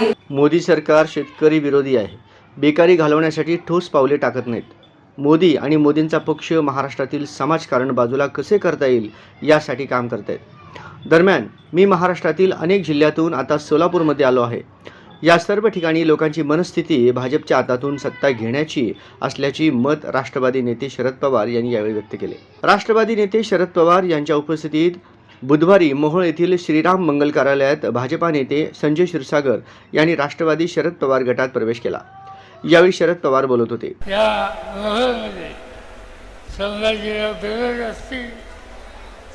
आहे. मोदी सरकार शेतकरी विरोधी आहे. बेकारी घालवण्यासाठी ठोस पावले टाकत नाहीत. मोदी आणि मोदींचा पक्ष महाराष्ट्रातील समाजकारण बाजूला कसे करता येईल यासाठी काम करत आहेत दरम्यान मी महाराष्ट्रातील अनेक जिल्ह्यातून आता सोलापूरमध्ये आलो आहे. या सर्व ठिकाणी लोकांची मनस्थिती भाजपच्या हातातून सत्ता घेण्याची असल्याची मत राष्ट्रवादी नेते शरद पवार यांनी यावेळी व्यक्त केले. राष्ट्रवादी नेते शरद पवार यांच्या उपस्थितीत बुधवारी मोहोळ येथील श्रीराम मंगल कार्यालयात भाजपा नेते संजय क्षीरसागर यांनी राष्ट्रवादी शरद पवार गटात प्रवेश केला. यावेळी शरद पवार बोलत होते. या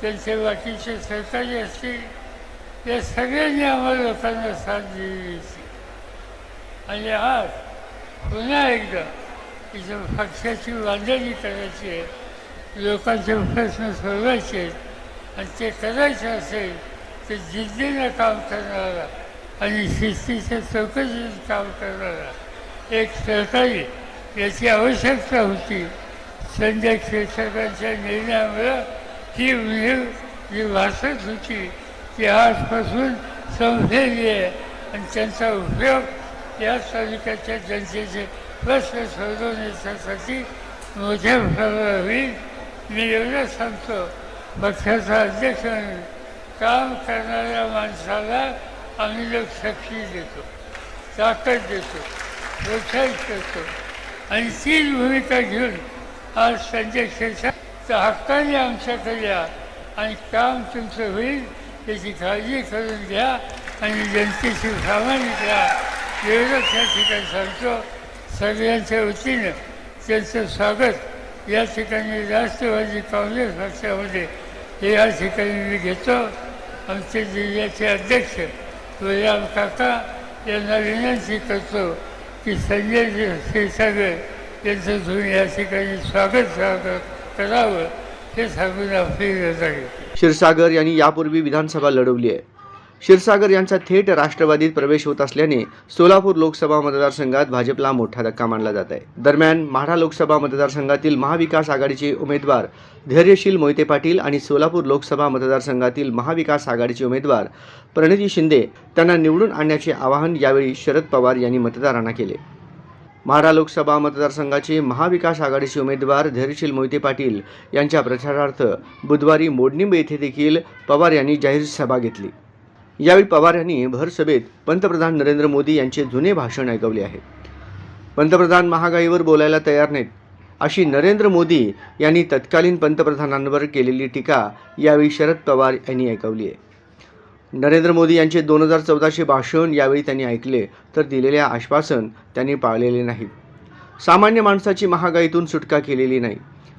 त्यांचे बाकीचे सहकारी असतील या सगळ्यांनी आम्हाला लोकांना साथ दिली आणि आज पुन्हा एकदा इथं पक्षाची बांधणी करायची आहे लोकांचे प्रश्न सोडवायचे आहेत आणि ते करायचं असेल तर जिद्दीनं काम करणारा आणि शिस्तीच्या चौकशीत काम करणारा एक सहकारी याची आवश्यकता होती. संजय क्षीरसागरांच्या निर्णयामुळं ही उणीव जी भासत होती ती आजपासून संपलेली आहे आणि त्यांचा उपयोग या तालुक्याच्या जनतेचे प्रश्न सोडवण्याच्यासाठी मोठ्या प्रभावी होईल मी एवढं सांगतो. पक्षाचा अध्यक्ष म्हणून काम करणाऱ्या माणसाला आम्ही लोक शक्ती देतो ताकद देतो प्रोत्साहित करतो. आणि तीच भूमिका घेऊन आज संजय क्षीरसागर हक्काने आमच्याकडे या आणि काम तुमचं होईल त्याची काळजी करून घ्या आणि जनतेशी प्रामाणिक राहा एवढंच या ठिकाणी सांगतो. सगळ्यांच्या वतीनं त्यांचं स्वागत. या ठिकाणी राष्ट्रवादी काँग्रेस पक्षामध्ये हे या ठिकाणी मी घेतो आमचे जिल्ह्याचे अध्यक्ष बळीराम काका यांना विनंती करतो की संजय क्षीरसागर यांचं तुम्ही या ठिकाणी स्वागत स्वागत करावं हे सांगून आपली रजा क्षीरसागर यांनी यापूर्वी विधानसभा लढवली आहे. क्षीरसागर यांचा थेट राष्ट्रवादीत प्रवेश होत असल्याने सोलापूर लोकसभा मतदारसंघात भाजपला मोठा धक्का मानला जात आहे. दरम्यान माढा लोकसभा मतदारसंघातील महाविकास आघाडीचे उमेदवार धैर्यशील मोहिते पाटील आणि सोलापूर लोकसभा मतदारसंघातील महाविकास आघाडीचे उमेदवार प्रणिती शिंदे त्यांना निवडून आणण्याचे आवाहन यावेळी शरद पवार यांनी मतदारांना केले. माढा लोकसभा मतदारसंघाचे महाविकास आघाडीचे उमेदवार धैर्यशील मोहिते पाटील यांच्या प्रचारार्थ बुधवारी मोडनिंब येथे देखील पवार यांनी जाहीर सभा घेतली. यावेळी पवार यांनी भरसभेत पंतप्रधान नरेंद्र मोदी यांचे जुने भाषण ऐकवले आहे. पंतप्रधान महागाईवर बोलायला तयार नाहीत अशी नरेंद्र मोदी यांनी तत्कालीन पंतप्रधानांवर केलेली टीका यावेळी शरद पवार यांनी ऐकवली आहे. नरेंद्र मोदी यांचे दोन हजार चौदाचे भाषण यावेळी त्यांनी ऐकले तर दिलेले आश्वासन त्यांनी पाळलेले नाही सामान्य माणसाची महागाईतून सुटका केलेली नाही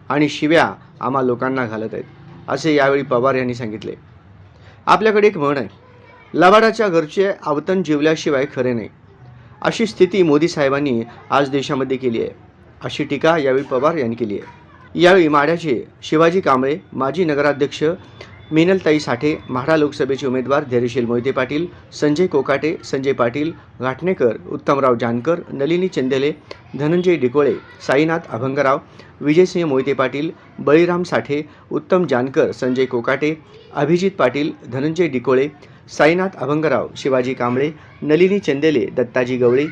आणि शिव्या आम्हा लोकांना घालत आहेत असे यावेळी पवार यांनी सांगितले. आपल्याकडे एक म्हण आहे लबाडाच्या घरचे आवतन जेवल्याशिवाय खरे नाही. अशी स्थिती मोदी साहेबांनी आज देशामध्ये केली आहे. अशी टीका यावेळी पवार यांनी केली आहे. यावेळी माढ्याचे शिवाजी कांबळे माजी नगराध्यक्ष मिनलताई साठे म्हाडा लोकसभेचे उमेदवार धैर्यशील मोहिते पाटील संजय कोकाटे संजय पाटील घाटणेकर उत्तमराव जानकर नलिनी चंदेले धनंजय डिकोळे साईनाथ अभंगराव विजयसिंह मोहिते पाटील बळीराम साठे उत्तम जानकर संजय कोकाटे अभिजित पाटील धनंजय डिकोळे साईनाथ अभंगराव शिवाजी कांबळे नलिनी चंदेले दत्ताजी गवळे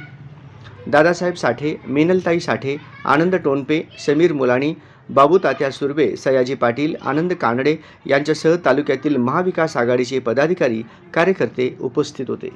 दादासाहेब साठे मेनलताई साठे आनंद टोनपे समीर मुलाणी बाबू तात्या सुर्वे सयाजी पाटील आनंद कानडे यांच्यासह तालुक्यातील महाविकास आघाडीचे पदाधिकारी कार्यकर्ते उपस्थित होते.